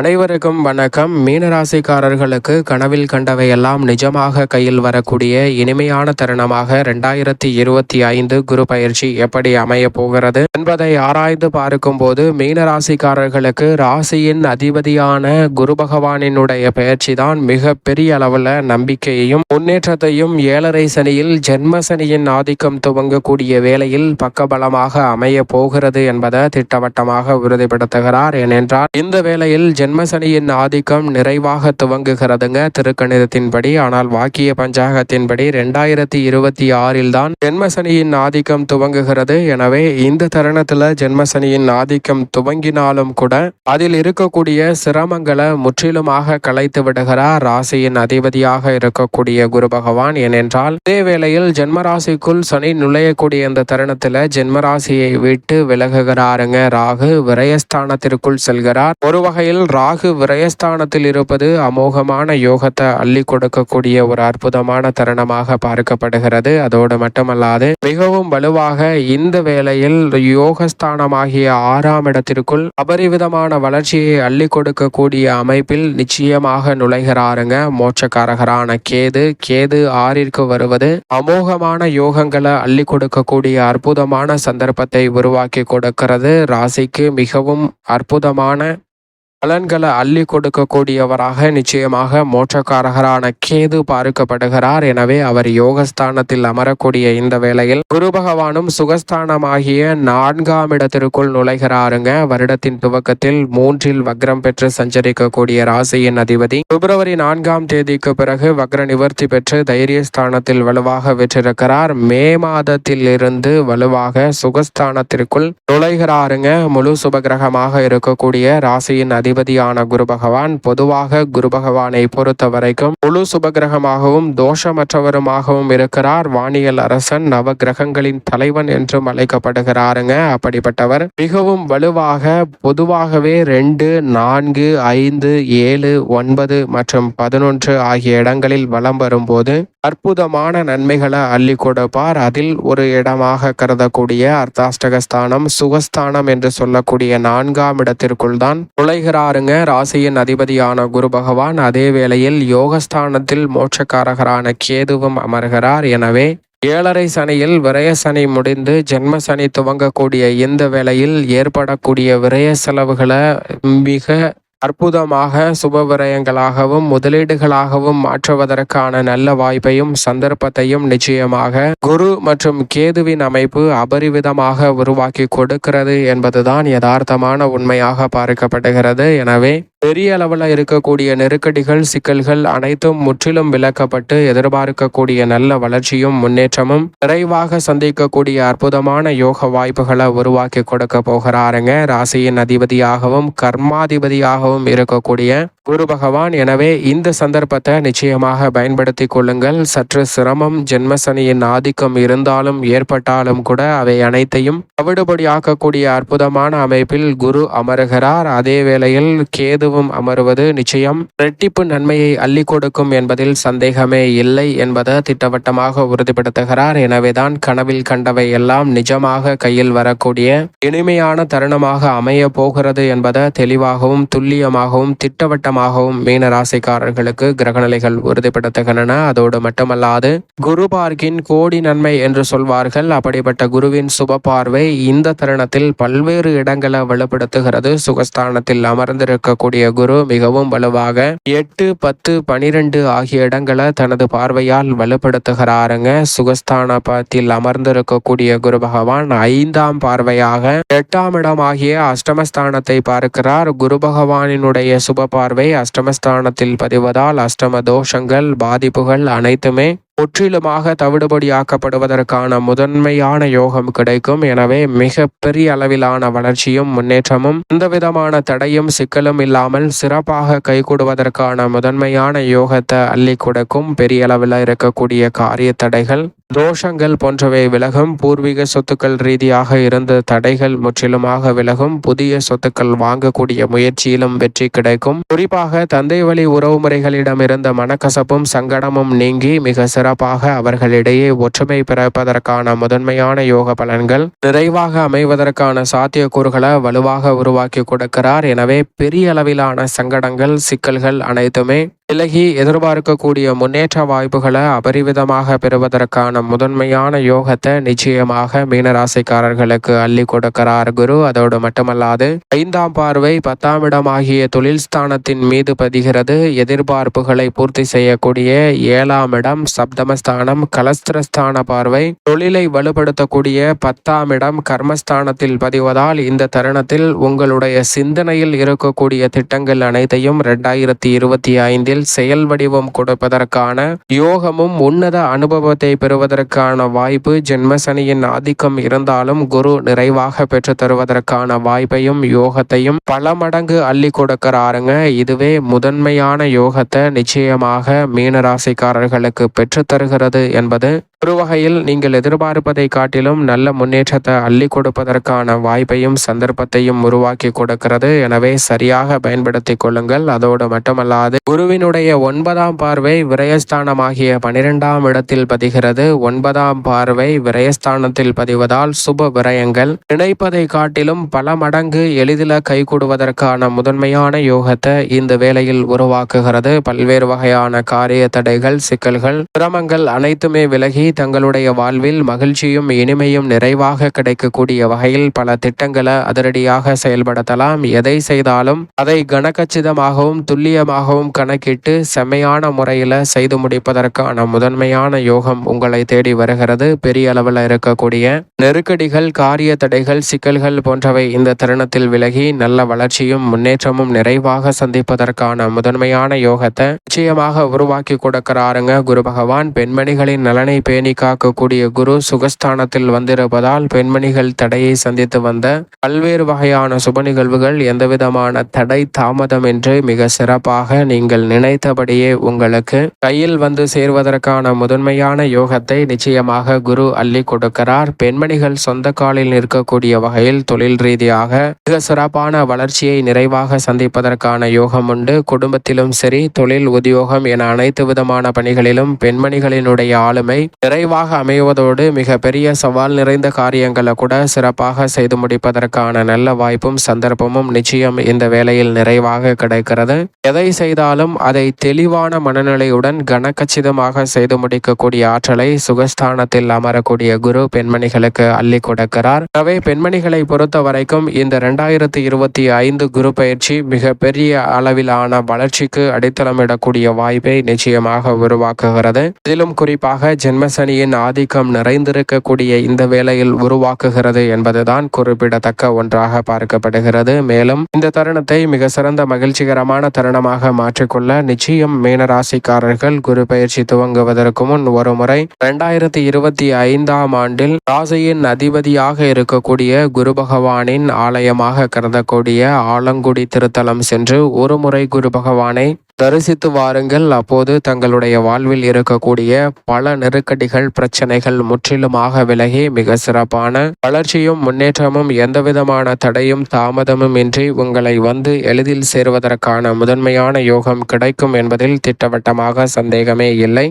அனைவருக்கும் வணக்கம். மீனராசிக்காரர்களுக்கு கனவில் கண்டவையெல்லாம் நிஜமாக கையில் வரக்கூடிய இனிமையான தருணமாக ரெண்டாயிரத்தி இருபத்தி ஐந்து குரு பயிற்சி எப்படி அமைய போகிறது என்பதை ஆராய்ந்து பார்க்கும்போது மீனராசிக்காரர்களுக்கு ராசியின் அதிபதியான குரு பகவானினுடைய பயிற்சி தான் மிக பெரிய அளவில் நம்பிக்கையையும் முன்னேற்றத்தையும் ஏழரை சனியில் ஜென்ம சனியின் ஆதிக்கம் துவங்கக்கூடிய வேளையில் பக்கபலமாக அமைய போகிறது என்பதை திட்டவட்டமாக உறுதிப்படுத்துகிறார். ஏனென்றால் இந்த வேளையில் ஜென்மசனியின் ஆதிக்கம் நிறைவாக துவங்குகிறதுங்க. திருக்கணிதத்தின்படி ஆனால் வாக்கிய பஞ்சாகத்தின்படி ரெண்டாயிரத்தி இருபத்தி ஆறில் தான் ஜென்மசனியின் ஆதிக்கம் துவங்குகிறது. எனவே இந்த தருணத்துல ஜென்மசனியின் ஆதிக்கம் துவங்கினாலும் கூட அதில் இருக்கக்கூடிய சிரமங்களை முற்றிலுமாக கலைத்து விடுகிறார் ராசியின் அதிபதியாக இருக்கக்கூடிய குரு பகவான். ஏனென்றால் இதே வேளையில் ஜென்மராசிக்குள் சனி நுழையக்கூடிய இந்த தருணத்துல ஜென்மராசியை விட்டு விலகுகிறாருங்க. ராகு விரயஸ்தானத்திற்குள் செல்கிறார். ஒரு வகையில் ராகு விரயஸ்தானத்தில் இருப்பது அமோகமான யோகத்தை அள்ளி கொடுக்கக்கூடிய ஒரு அற்புதமான தருணமாக பார்க்கப்படுகிறது. அதோடு மட்டுமல்லாது மிகவும் வலுவாக இந்த வேளையில் யோகஸ்தானமாகிய ஆறாம் இடத்திற்குள் அபரிவிதமான வளர்ச்சியை அள்ளி கொடுக்கக்கூடிய அமைப்பில் நிச்சயமாக நுழைகிறாருங்க. மோட்சக்காரகரான கேது. கேது ஆறிற்கு வருவது அமோகமான யோகங்களை அள்ளி கொடுக்கக்கூடிய அற்புதமான சந்தர்ப்பத்தை உருவாக்கி கொடுக்கிறது. ராசிக்கு மிகவும் அற்புதமான பலன்களை அள்ளி கொடுக்கக்கூடியவராக நிச்சயமாக மோட்சக்காரகரான கேது பார்க்கப்படுகிறார். எனவே அவர் யோகஸ்தானத்தில் அமரக்கூடிய இந்த வேளையில் குரு பகவானும் சுகஸ்தானமாகிய நான்காம் இடத்திற்குள் நுழைகிறாருங்க. வருடத்தின் துவக்கத்தில் மூன்றில் வக்ரம் பெற்று சஞ்சரிக்கக்கூடிய ராசியின் அதிபதி பிப்ரவரி நான்காம் தேதிக்கு பிறகு வக்ர நிவர்த்தி பெற்று தைரியஸ்தானத்தில் வலுவாக வெற்றிருக்கிறார். மே மாதத்தில் இருந்து வலுவாக சுகஸ்தானத்திற்குள் நுழைகிறாருங்க. முழு சுபகிரகமாக இருக்கக்கூடிய ராசியின் அதிபதியான குரு பகவான் பொதுவாக குரு பகவானை பொறுத்த வரைக்கும் முழு சுபகிரகமாகவும் தோஷமற்றவருமாகவும் இருக்கிறார். வானியல் அரசன் நவ கிரகங்களின் தலைவன் என்றும் அழைக்கப்படுகிறாருங்க. அப்படிப்பட்டவர் மிகவும் வலுவாக பொதுவாகவே ரெண்டு நான்கு ஐந்து ஏழு ஒன்பது மற்றும் பதினொன்று ஆகிய இடங்களில் வலம் வரும்போது அற்புதமான நன்மைகளை அள்ளி கொடுப்பார். அதில் ஒரு இடமாக கருதக்கூடிய அர்த்தாஷ்டகஸ்தானம் சுகஸ்தானம் என்று சொல்லக்கூடிய நான்காம் இடத்திற்குள் தான் நுழைகிற இருக்கிறாருங்க ராசியின் அதிபதியான குரு பகவான் அதே வேளையில் யோகஸ்தானத்தில் மோட்சக்காரகரான கேதுவும் அமர்கிறார். எனவே ஏழரை சனியில் விரய சனி முடிந்து ஜென்ம சனி துவங்கக்கூடிய இந்த வேளையில் ஏற்படக்கூடிய விரய செலவுகளை மிக அற்புதமாக சுப விரயங்களாகவும் முதலீடுகளாகவும் மாற்றுவதற்கான நல்ல வாய்ப்பையும் சந்தர்ப்பத்தையும் நிச்சயமாக குரு மற்றும் கேதுவின் அமைப்பு அபரிவிதமாக உருவாக்கி கொடுக்கிறது என்பதுதான் யதார்த்தமான உண்மையாக பார்க்கப்படுகிறது. எனவே பெரிய அளவில் இருக்கக்கூடிய நெருக்கடிகள் சிக்கல்கள் அனைத்தும் முற்றிலும் விளக்கப்பட்டு எதிர்பார்க்கக்கூடிய நல்ல வளர்ச்சியும் முன்னேற்றமும் நிறைவாக சந்திக்கக்கூடிய அற்புதமான யோக வாய்ப்புகளை உருவாக்கி கொடுக்க போகிறாருங்க. ராசியின் அதிபதியாகவும் கர்மாதிபதியாகவும் இருக்கக்கூடிய குரு பகவான். எனவே இந்த சந்தர்ப்பத்தை நிச்சயமாக பயன்படுத்தி கொள்ளுங்கள். சற்று சிரமம் ஜென்மசனியின் ஆதிக்கம் இருந்தாலும் ஏற்பட்டாலும் கூட அவை அனைத்தையும் தவிடுபடியாக்கக்கூடிய அற்புதமான அமைப்பில் குரு அமருகிறார். அதே வேளையில் கேதுவும் அமருவது நிச்சயம். இரட்டிப்பு நன்மையை அள்ளி கொடுக்கும் என்பதில் சந்தேகமே இல்லை என்பதை திட்டவட்டமாக உறுதிப்படுத்துகிறார். எனவேதான் கனவில் கண்டவை எல்லாம் நிஜமாக கையில் வரக்கூடிய இனிமையான தருணமாக அமைய போகிறது என்பதை தெளிவாகவும் துல்லியமாகவும் திட்டவட்டமாகவும் மீன ராசிக்காரர்களுக்கு கிரகநிலைகள் உறுதிப்படுத்துகின்றன. அதோடு மட்டுமல்லாது குரு பார்க்கின் கோடி நன்மை என்று சொல்வார்கள். அப்படிப்பட்ட குருவின் சுப பார்வை இந்த தருணத்தில் பல்வேறு இடங்களை வலுப்படுத்துகிறது. சுகஸ்தானத்தில் அமர்ந்திருக்கக்கூடிய குரு மிகவும் வலுவாக எட்டு பத்து பனிரெண்டு ஆகிய இடங்களை தனது பார்வையால் வலுப்படுத்துகிறாருங்க. சுகஸ்தானத்தில் அமர்ந்திருக்கக்கூடிய குரு பகவான் ஐந்தாம் பார்வையாக எட்டாம் இடம் ஆகிய அஷ்டமஸ்தானத்தை பார்க்கிறார். குரு பகவானினுடைய சுப பார்வை அஷ்டமஸ்தானத்தில் பதிவதால் அஷ்டம தோஷங்கள் பாதிப்புகள் அனைத்துமே முற்றிலுமாக தவிடுபடியாக்கப்படுவதற்கான முதன்மையான யோகம் கிடைக்கும். எனவே மிக பெரிய அளவிலான வளர்ச்சியும் முன்னேற்றமும் எந்த விதமான தடையும் சிக்கலும் இல்லாமல் சிறப்பாக கைகூடுவதற்கான முதன்மையான யோகத்தை அள்ளி கொடுக்கும் பெரிய அளவில் இருக்கக்கூடிய காரிய தடைகள் தோஷங்கள் போன்றவை விலகும் பூர்வீக சொத்துக்கள் ரீதியாக இருந்த தடைகள் முற்றிலுமாக விலகும் புதிய சொத்துக்கள் வாங்கக்கூடிய முயற்சியிலும் வெற்றி கிடைக்கும். குறிப்பாக தந்தை வழி உறவுமுறைகளிடம் இருந்த மனக்கசப்பும் சங்கடமும் நீங்கி மிக சிறப்பாக அவர்களிடையே ஒற்றுமை பிறப்பதற்கான முதன்மையான யோக பலன்கள் நிறைவாக அமைவதற்கான சாத்தியக்கூறுகளை வலுவாக உருவாக்கி கொடுக்கிறார். எனவே பெரிய அளவிலான சங்கடங்கள் சிக்கல்கள் அனைத்துமே விலகி எதிர்பார்க்கக்கூடிய முன்னேற்ற வாய்ப்புகளை அபரிவிதமாக பெறுவதற்கான முதன்மையான யோகத்தை நிச்சயமாக மீனராசிக்காரர்களுக்கு அள்ளி கொடுக்கிறார் குரு. அதோடு மட்டுமல்லாது ஐந்தாம் பார்வை பத்தாம் இடமாகிய தொழில் ஸ்தானத்தின் மீது பதிகிறது. எதிர்பார்ப்புகளை பூர்த்தி செய்யக்கூடிய ஏழாம் இடம் சப்தமஸ்தானம் கலஸ்திரஸ்தான பார்வை. தொழிலை வலுப்படுத்தக்கூடிய பத்தாம் இடம் கர்மஸ்தானத்தில் பதிவதால் இந்த தருணத்தில் உங்களுடைய சிந்தனையில் இருக்கக்கூடிய திட்டங்கள் அனைத்தையும் இரண்டாயிரத்தி இருபத்தி ஐந்தில் செயல் வடிவம் கொடுப்பதற்கான யோகமும் உன்னத அனுபவத்தை பெறுவதற்கான வாய்ப்பு ஜென்மசனியின் ஆதிக்கம் இருந்தாலும் குரு நிறைவாக பெற்று தருவதற்கான வாய்ப்பையும் யோகத்தையும் பல மடங்கு அள்ளி கொடுக்கிறாருங்க. இதுவே முதன்மையான யோகத்தை நிச்சயமாக மீனராசிக்காரர்களுக்கு பெற்று தருகிறது என்பது ஒரு வகையில் நீங்கள் எதிர்பார்ப்பதை காட்டிலும் நல்ல முன்னேற்றத்தை அள்ளி கொடுப்பதற்கான வாய்ப்பையும் சந்தர்ப்பத்தையும் உருவாக்கி கொடுக்கிறது. எனவே சரியாக பயன்படுத்திக் கொள்ளுங்கள். அதோடு மட்டுமல்லாது குருவினுடைய ஒன்பதாம் பார்வை விரயஸ்தானமாகிய பனிரெண்டாம் இடத்தில் பதிகிறது. ஒன்பதாம் பார்வை விரயஸ்தானத்தில் பதிவதால் சுப விரயங்கள். நினைப்பதை காட்டிலும் பல மடங்கு எளிதில் கைகூடுவதற்கான முதன்மையான யோகத்தை இந்த வேளையில் உருவாக்குகிறது. பல்வேறு வகையான காரிய தடைகள் சிக்கல்கள் சிரமங்கள் அனைத்துமே விலகி தங்களுடைய வாழ்வில் மகிழ்ச்சியும் இனிமையும் நிறைவாக கிடைக்கக்கூடிய வகையில் பல திட்டங்களை அதிரடியாக செயல்படுத்தலாம். எதை செய்தாலும் அதை கனகச்சிதமாகவும் துல்லியமாகவும் கணக்கிட்டு செம்மையான முறையில் செய்து முடிப்பதற்கான முதன்மையான யோகம் உங்களை தேடி வருகிறது. பெரிய அளவில் இருக்கக்கூடிய நெருக்கடிகள் காரிய தடைகள் சிக்கல்கள் போன்றவை இந்த தருணத்தில் விலகி நல்ல வளர்ச்சியும் முன்னேற்றமும் நிறைவாக சந்திப்பதற்கான முதன்மையான யோகத்தை நிச்சயமாக உருவாக்கி கொடுக்கிறாருங்க குரு பகவான். பெண்மணிகளின் நலனை பேணி காக்கக்கூடிய குரு சுகஸ்தானத்தில் வந்திருப்பதால் பெண்மணிகள் தடையை சந்தித்து வந்த பல்வேறு வகையான சுப நிகழ்வுகள் எந்தவிதமான தடை தாமதம் என்று மிக சிறப்பாக நீங்கள் நினைத்தபடியே உங்களுக்கு கையில் வந்து சேர்வதற்கான முதன்மையான யோகத்தை நிச்சயமாக குரு அள்ளி கொடுக்கிறார். பெண்மணிகள் சொந்த காலில் நிற்கக்கூடிய வகையில் தொழில் ரீதியாக மிக சிறப்பான வளர்ச்சியை நிறைவாக சந்திப்பதற்கான யோகம் உண்டு. குடும்பத்திலும் சரி தொழில் உத்தியோகம் என அனைத்து விதமான பணிகளிலும் பெண்மணிகளினுடைய ஆளுமை நிறைவாக அமைவதோடு மிக பெரிய சவால் நிறைந்த காரியங்களை கூட சிறப்பாக செய்து முடிப்பதற்கான நல்ல வாய்ப்பும் சந்தர்ப்பமும் நிச்சயம் இந்த வேலையில் நிறைவாக கிடைக்கிறது. எதை செய்தாலும் அதை தெளிவான மனநிலையுடன் கனக்கச்சிதமாக செய்து முடிக்கக்கூடிய ஆற்றலை சுகஸ்தானத்தில் அமரக்கூடிய குரு பெண்மணிகளுக்கு அள்ளி கொடுக்கிறார். எனவே பெண்மணிகளை பொறுத்த வரைக்கும் இந்த இரண்டாயிரத்தி இருபத்தி ஐந்து குரு பயிற்சி மிக பெரிய அளவிலான வளர்ச்சிக்கு அடித்தளமிடக்கூடிய வாய்ப்பை நிச்சயமாக உருவாக்குகிறது. இதிலும் குறிப்பாக ஜென்ம ஜென்மசனியின் ஆதிக்கம் நிறைந்திருக்கக்கூடிய இந்த வேளையில் உருவாக்குகிறது என்பதுதான் குறிப்பிடத்தக்க ஒன்றாக பார்க்கப்படுகிறது. மேலும் இந்த தருணத்தை மிக சிறந்த மகிழ்ச்சிகரமான தருணமாக மாற்றிக்கொள்ள நிச்சயம் மீனராசிக்காரர்கள் குரு பயிற்சி துவங்குவதற்கு முன் ஒரு முறை இரண்டாயிரத்தி இருபத்தி ஐந்தாம் ஆண்டில் ராசியின் அதிபதியாக இருக்கக்கூடிய குரு பகவானின் ஆலயமாக கருதக்கூடிய ஆலங்குடி திருத்தலம் சென்று ஒரு முறை குரு பகவானை தரிசித்து வாருங்கள். அப்போது தங்களுடைய வாழ்வில் இருக்கக்கூடிய பல நெருக்கடிகள் பிரச்சனைகள் முற்றிலுமாக விலகி மிக சிறப்பான வளர்ச்சியும் முன்னேற்றமும் எந்தவிதமான தடையும் தாமதமும் இன்றி உங்களை வந்து எளிதில் சேருவதற்கான முதன்மையான யோகம் கிடைக்கும் என்பதில் திட்டவட்டமாக சந்தேகமே இல்லை.